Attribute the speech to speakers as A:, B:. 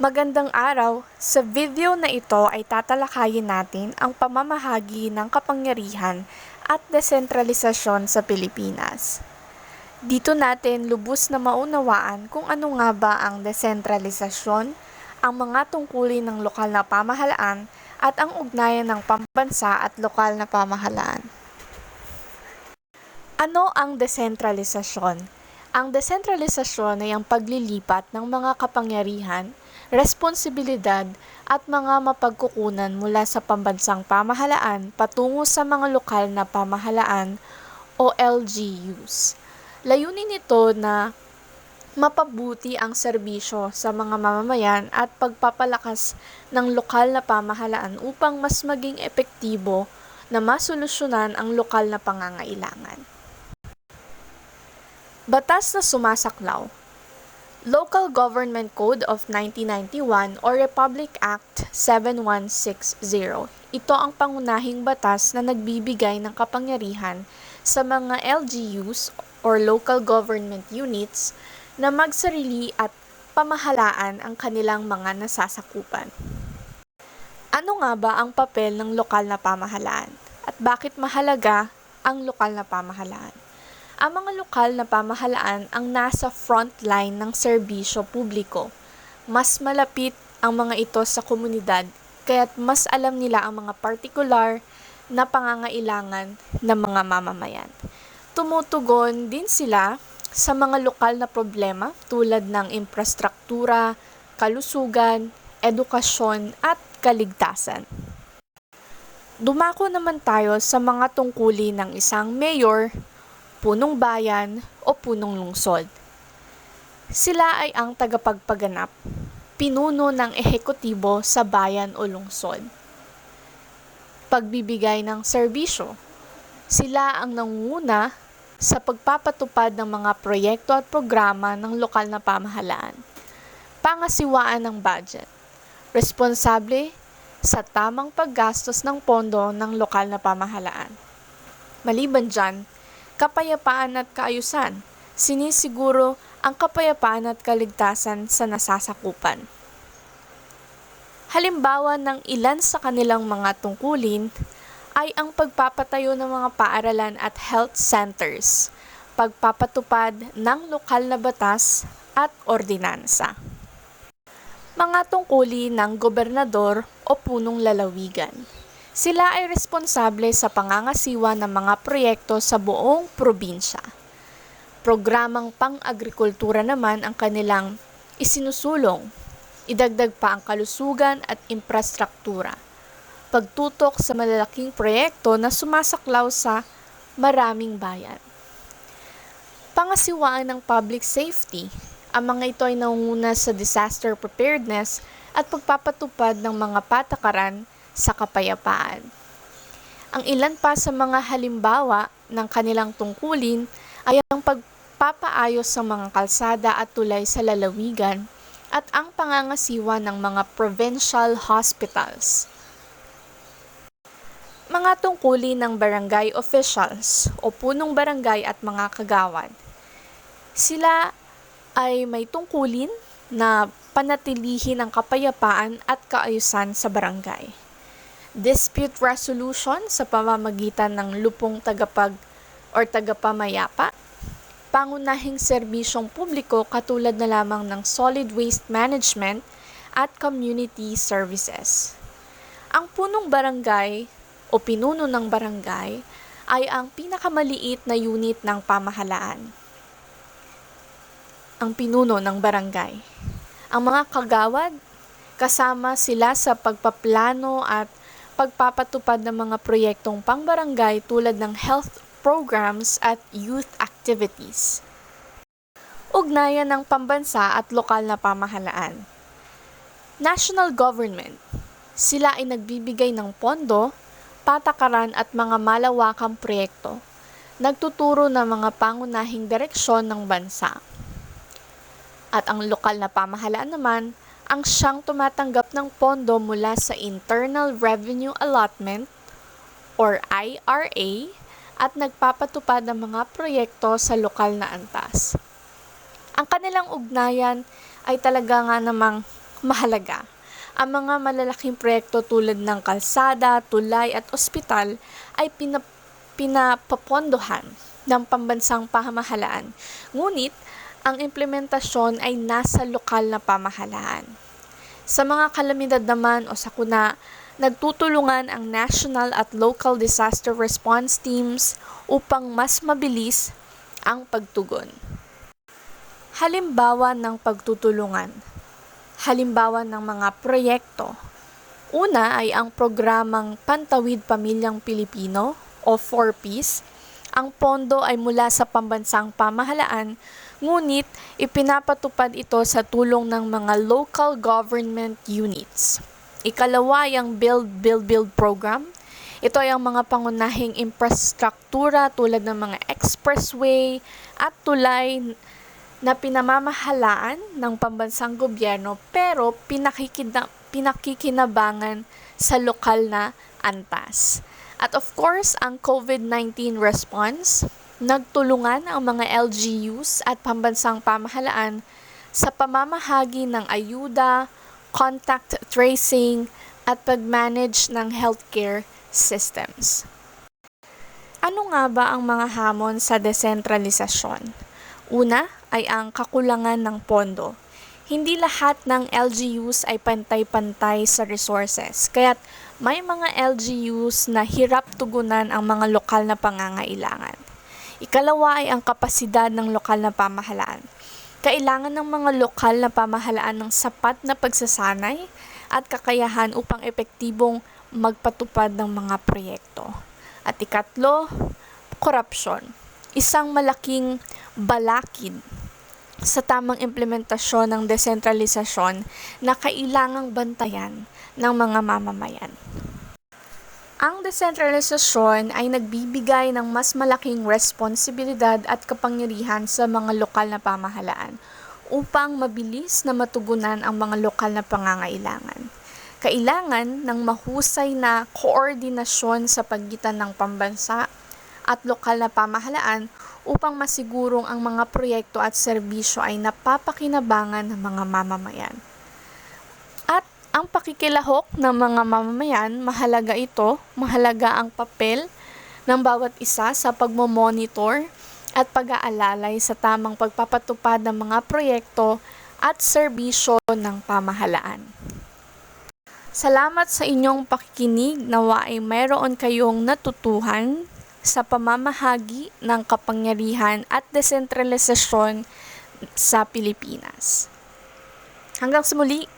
A: Magandang araw! Sa video na ito ay tatalakayin natin ang pamamahagi ng kapangyarihan at desentralisasyon sa Pilipinas. Dito natin lubos na maunawaan kung ano nga ba ang desentralisasyon, ang mga tungkulin ng lokal na pamahalaan at ang ugnayan ng pambansa at lokal na pamahalaan. Ano ang desentralisasyon? Ang desentralisasyon ay ang paglilipat ng mga kapangyarihan, responsibilidad at mga mapagkukunan mula sa pambansang pamahalaan patungo sa mga lokal na pamahalaan o LGUs. Layunin nito na mapabuti ang serbisyo sa mga mamamayan at pagpapalakas ng lokal na pamahalaan upang mas maging epektibo na masolusyonan ang lokal na pangangailangan. Batas na sumasaklaw Local Government Code of 1991 or Republic Act 7160. Ito ang pangunahing batas na nagbibigay ng kapangyarihan sa mga LGUs or local government units na magsarili at pamahalaan ang kanilang mga nasasakupan. Ano nga ba ang papel ng lokal na pamahalaan at bakit mahalaga ang lokal na pamahalaan? Ang mga lokal na pamahalaan ang nasa front line ng serbisyo publiko. Mas malapit ang mga ito sa komunidad kaya't mas alam nila ang mga partikular na pangangailangan ng mga mamamayan. Tumutugon din sila sa mga lokal na problema tulad ng infrastruktura, kalusugan, edukasyon at kaligtasan. Dumako naman tayo sa mga tungkulin ng isang mayor punong bayan o punong lungsod. Sila ay ang tagapagpaganap, pinuno ng ehekutibo sa bayan o lungsod. Pagbibigay ng serbisyo, sila ang nangunguna sa pagpapatupad ng mga proyekto at programa ng lokal na pamahalaan. Pangasiwaan ng budget, responsable sa tamang paggastos ng pondo ng lokal na pamahalaan. Maliban dyan, kapayapaan at kaayusan. Sinisiguro ang kapayapaan at kaligtasan sa nasasakupan. Halimbawa ng ilan sa kanilang mga tungkulin ay ang pagpapatayo ng mga paaralan at health centers, pagpapatupad ng lokal na batas at ordinansa. Mga tungkulin ng gobernador o punong lalawigan. Sila ay responsable sa pangangasiwa ng mga proyekto sa buong probinsya. Programang pang-agrikultura naman ang kanilang isinusulong. Idagdag pa ang kalusugan at infrastruktura. Pagtutok sa malalaking proyekto na sumasaklaw sa maraming bayan. Pangasiwaan ng public safety. Ang mga ito ay nangunguna sa disaster preparedness at pagpapatupad ng mga patakaran sa kapayapaan. Ang ilan pa sa mga halimbawa ng kanilang tungkulin ay ang pagpapaayos ng mga kalsada at tulay sa lalawigan at ang pangangasiwa ng mga provincial hospitals. Mga tungkulin ng barangay officials o punong barangay at mga kagawad. Sila ay may tungkulin na panatilihin ang kapayapaan at kaayusan sa barangay dispute resolution sa pamamagitan ng lupong tagapag or tagapamayapa, pangunahing serbisyong publiko katulad na lamang ng solid waste management at community services. Ang punong barangay o pinuno ng barangay ay ang pinakamaliit na unit ng pamahalaan. Ang pinuno ng barangay. Ang mga kagawad, kasama sila sa pagpaplano at pagpapatupad ng mga proyektong pangbarangay tulad ng health programs at youth activities. Ugnayan ng pambansa at lokal na pamahalaan. National government. Sila ay nagbibigay ng pondo, patakaran at mga malawakang proyekto. Nagtuturo ng mga pangunahing direksyon ng bansa. At ang lokal na pamahalaan naman ang siyang tumatanggap ng pondo mula sa Internal Revenue Allotment or IRA at nagpapatupad ng mga proyekto sa lokal na antas. Ang kanilang ugnayan ay talaga nga namang mahalaga. Ang mga malalaking proyekto tulad ng kalsada, tulay at ospital ay pinap pinapapondohan ng pambansang pamahalaan. Ngunit, ang implementasyon ay nasa lokal na pamahalaan. Sa mga kalamidad naman o sakuna, nagtutulungan ang national at local disaster response teams upang mas mabilis ang pagtugon. Halimbawa ng pagtutulungan. Halimbawa ng mga proyekto. Una ay ang programang Pantawid Pamilyang Pilipino o 4Ps. Ang pondo ay mula sa pambansang pamahalaan, ngunit ipinapatupad ito sa tulong ng mga local government units. Ikalawa ay ang Build, Build, Build program. Ito ay ang mga pangunahing infrastruktura tulad ng mga expressway at tulay na pinamamahalaan ng pambansang gobyerno pero pinakikina, pinakikinabangan sa lokal na antas. At of course, ang COVID-19 response, nagtulungan ang mga LGUs at pambansang pamahalaan sa pamamahagi ng ayuda, contact tracing, at pag-manage ng healthcare systems. Ano nga ba ang mga hamon sa desentralisasyon? Una ay ang kakulangan ng pondo. Hindi lahat ng LGUs ay pantay-pantay sa resources, kaya't may mga LGUs na hirap tugunan ang mga lokal na pangangailangan. Ikalawa ay ang kapasidad ng lokal na pamahalaan. Kailangan ng mga lokal na pamahalaan ng sapat na pagsasanay at kakayahan upang epektibong magpatupad ng mga proyekto. At ikatlo, korupsyon. Isang malaking balakid sa tamang implementasyon ng desentralisasyon na kailangang bantayan ng mga mamamayan. Ang desentralisasyon ay nagbibigay ng mas malaking responsibilidad at kapangyarihan sa mga lokal na pamahalaan upang mabilis na matugunan ang mga lokal na pangangailangan. Kailangan ng mahusay na koordinasyon sa pagitan ng pambansa at lokal na pamahalaan upang masigurong ang mga proyekto at serbisyo ay napapakinabangan ng mga mamamayan. Pakikilahok ng mga mamamayan, mahalaga ito, mahalaga ang papel ng bawat isa sa pagmomonitor at pag-aalalay sa tamang pagpapatupad ng mga proyekto at serbisyo ng pamahalaan. Salamat sa inyong pakikinig nawa ay mayroon kayong natutuhan sa pamamahagi ng kapangyarihan at desentralisasyon sa Pilipinas. Hanggang sa muli,